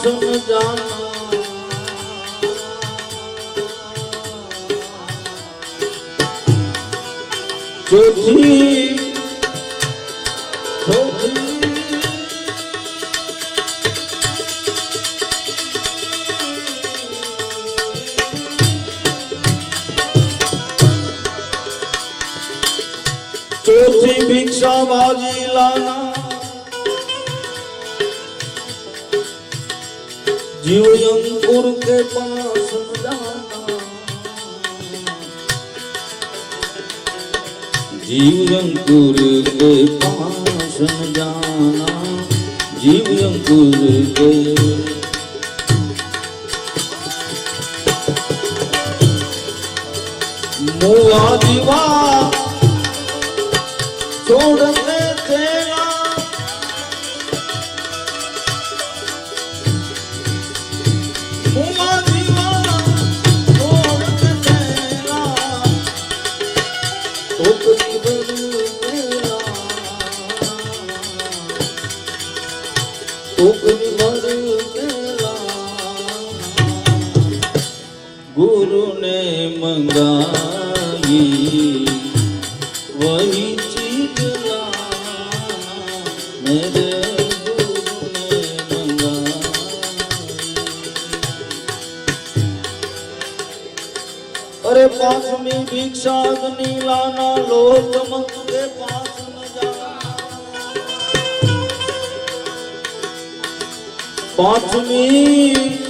Pass ન જાના ચોથી गुर के पास जीवन गुर के पास जाना जीवन गुर के मुआ दीवा छोड़ ની ભિક્ષા નીલાના લોક મંદે પાસ પાંચમી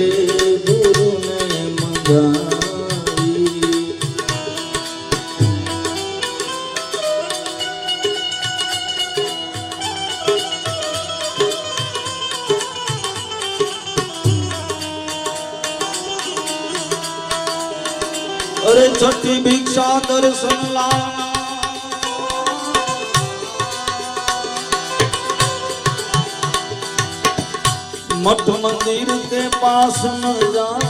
અરે છઠ્ઠી ભિક્ષા દર્શન લાવના मठ मंदिर के पास न जाना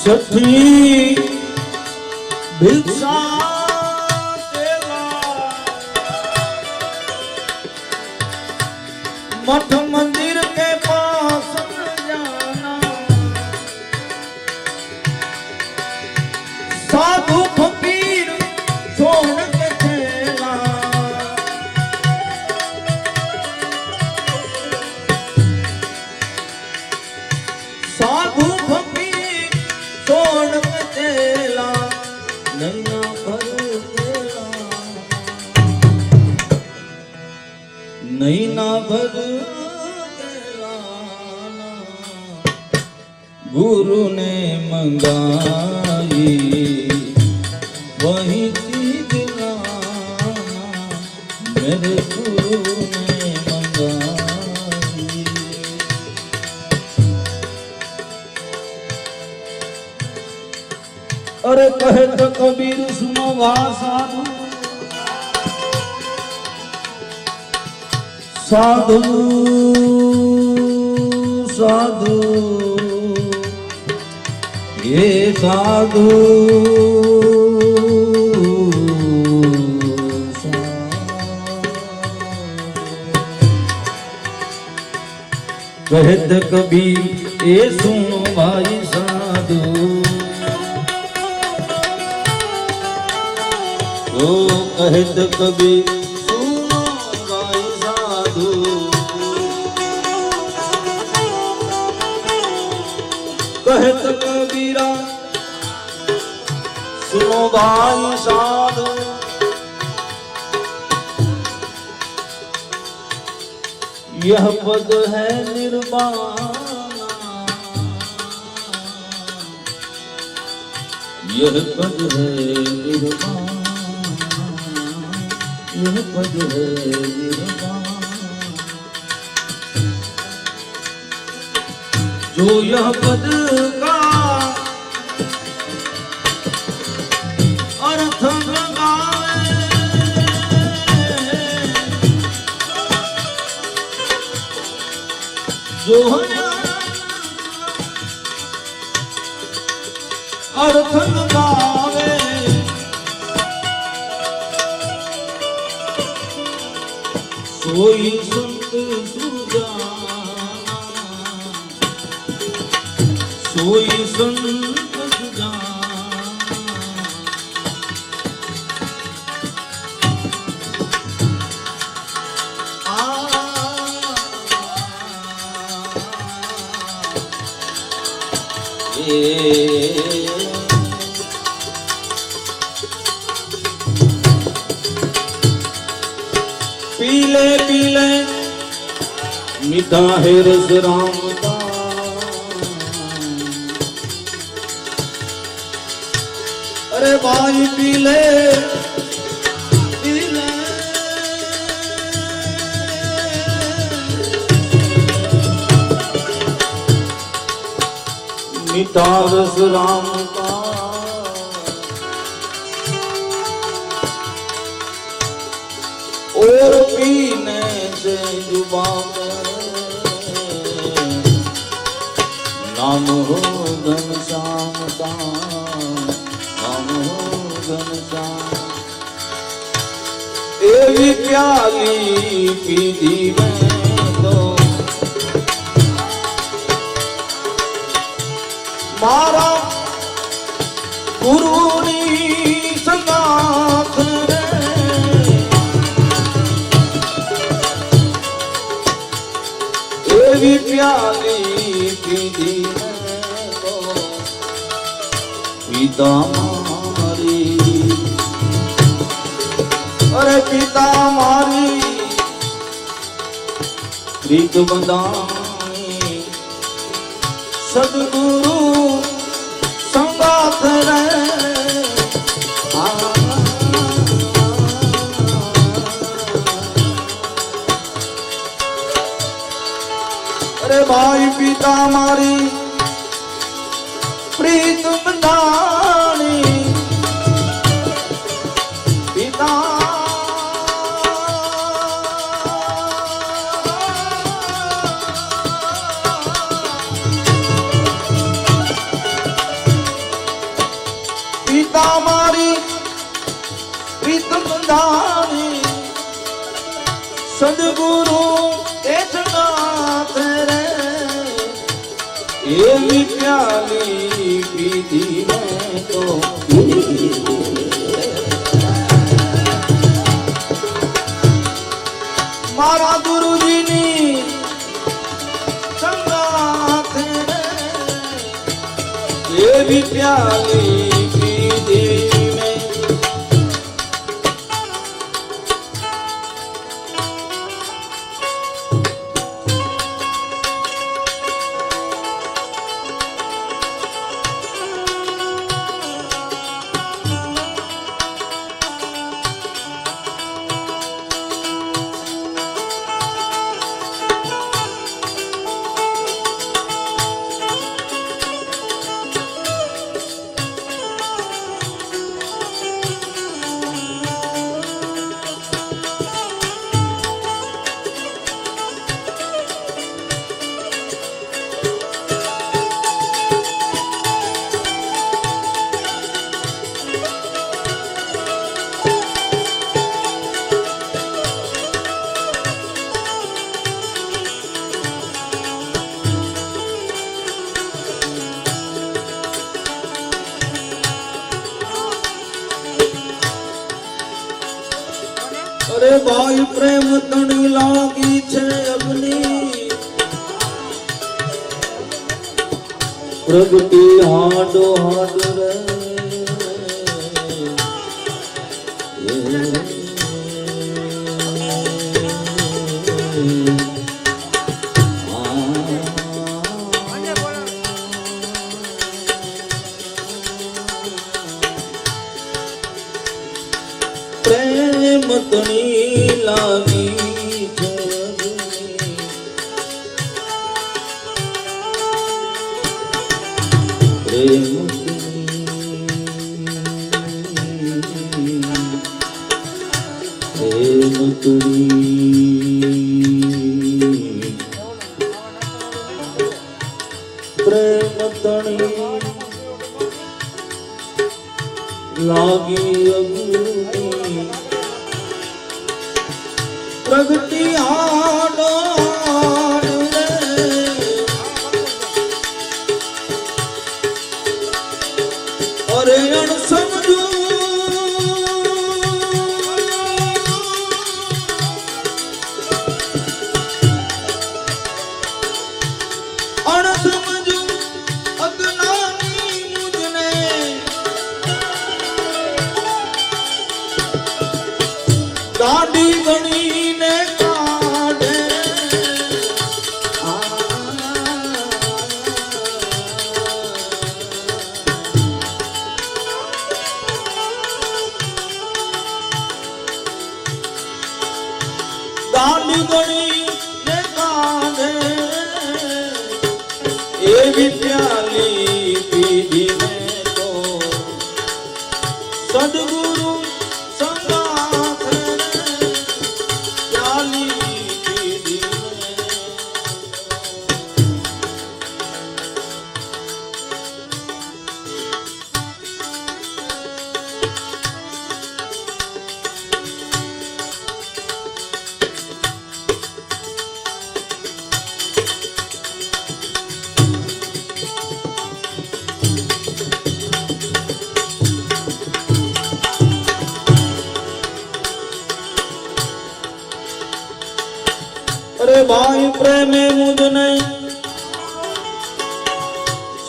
छठी भिक्षा मठ સાધુ સાધુ હે સાધુ કહેત કબીર એ સુનો ભાઈ સાધુ? ઓ કહેત કબીર ભાઈ સાધુ यह पद है निर्वाणा यह पद है निर्वाणा यह पद है निर्वाणा जो यह पद અર્થ ન ભાવે સોઈ સંત સુજાના. સોઈ સંત ਏ ਪੀਲੇ ਪੀਲੇ ਨਿਦਾਂ ਹੈ ਰਸ ਰਾਮ પિતા રસરામ ઓર પીને છે જુબા નામ હો ઘન શ્યામ નામ હો ઘન શ્યામ એવી પ્યાલી પીધી મેં મારા ગુરુની સંગાથ રે. એવી પ્યાલી પીધી પિતા મારી અરે પિતા મારી પ્રીત બંધાણી સદગુરુ અરે ભાઈ પિતા મારી પ્રીતમ બંધાણી તારી સદગુરુ એકનાથ રે. એવી પ્યાલી પીધી મેં તો મારા ગુરુજીની સંગાથ. રે એવી પ્યાલી ભાઈ પ્રેમ તણી લાગી છે અગ્નિ. પ્રગતિ હાડો હાડો રે.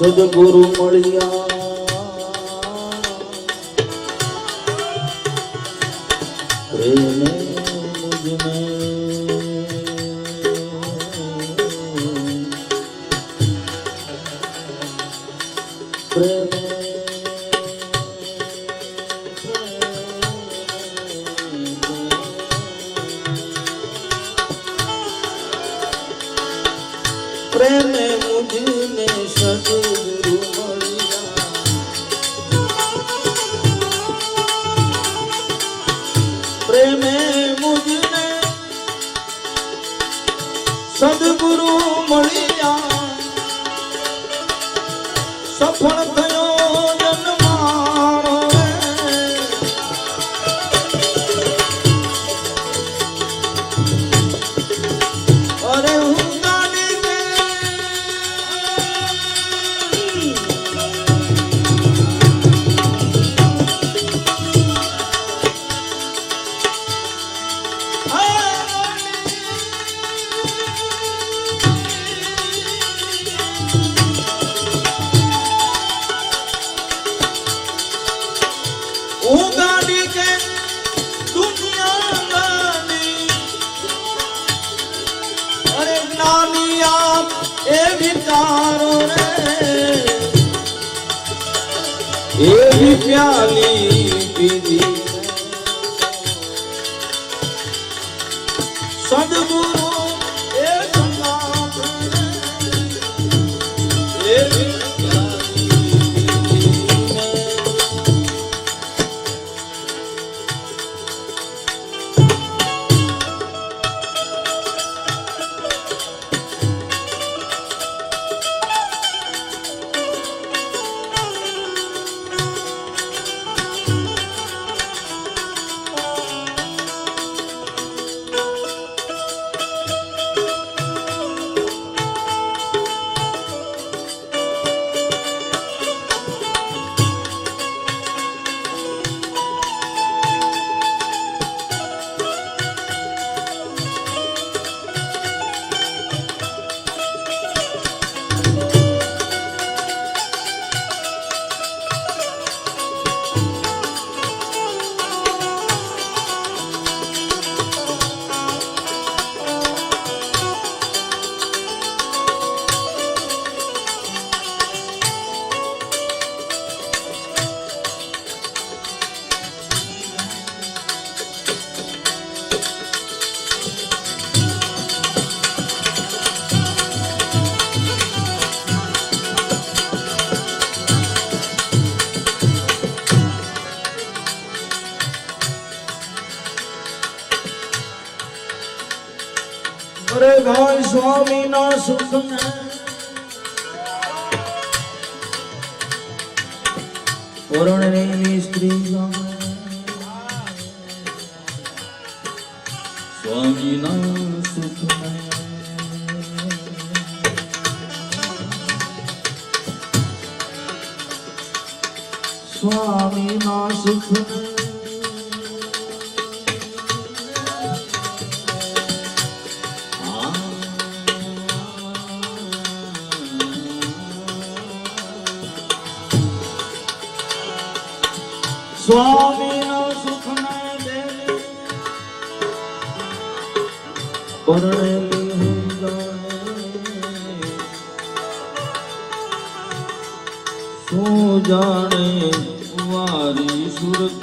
સદગુરુ મળ્યા. પ્રેમે મુજને સદગુરુ અરે ભાઈ સ્વામી ના સુખ ને પરણેલી સ્ત્રી. સ્વામી ના સુખ સ્વામી ના સુખ સ્વામી નો સુખ ને પરણેલી શું જાણે વારી સુરતા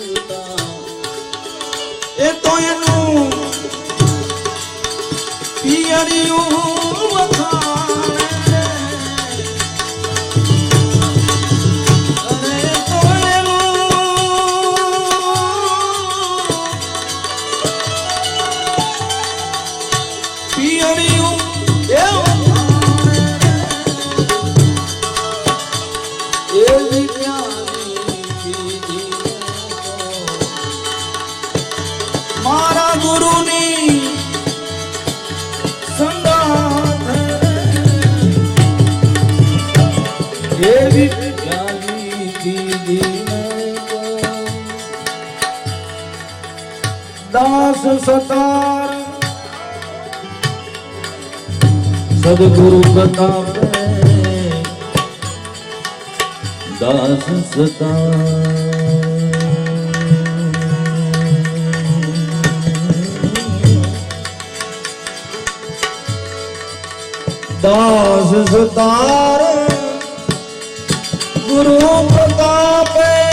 એ તો એનું પિયરિયું દાસ સતાર સદગુરુ પ્રતાપે દાસ સતા દાસ સતાર ગુરુ પ્રતાપે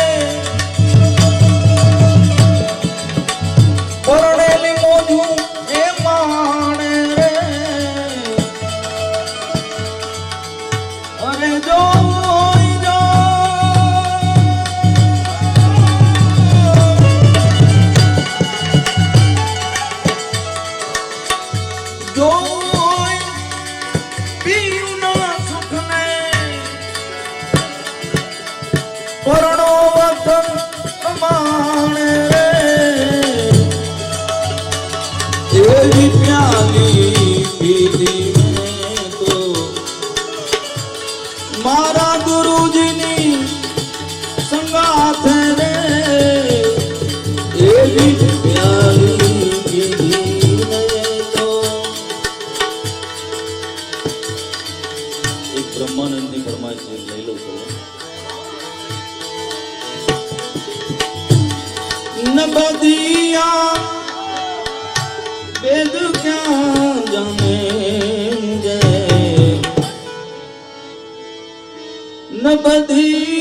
नबदिया वेद क्या जाने नबदिया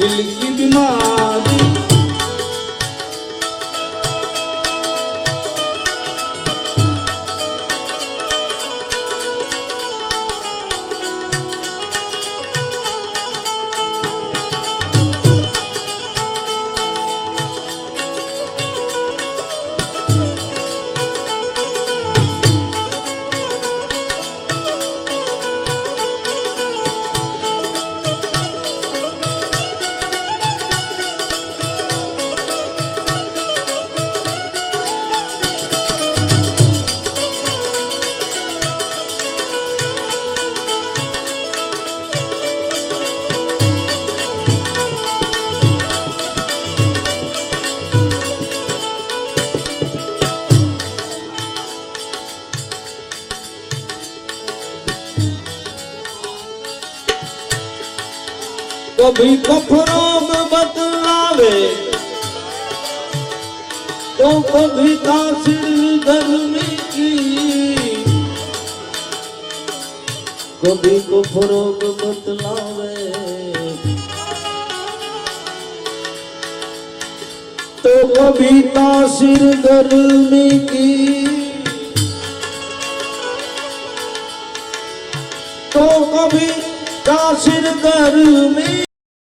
दिल की बीमारी कभी कफरोग बतलावे तो कभी तासिर गर्मी की कभी कफरोग बतलावे तो कभी तासिर गर्मी की तो कभी तासिर गर्मी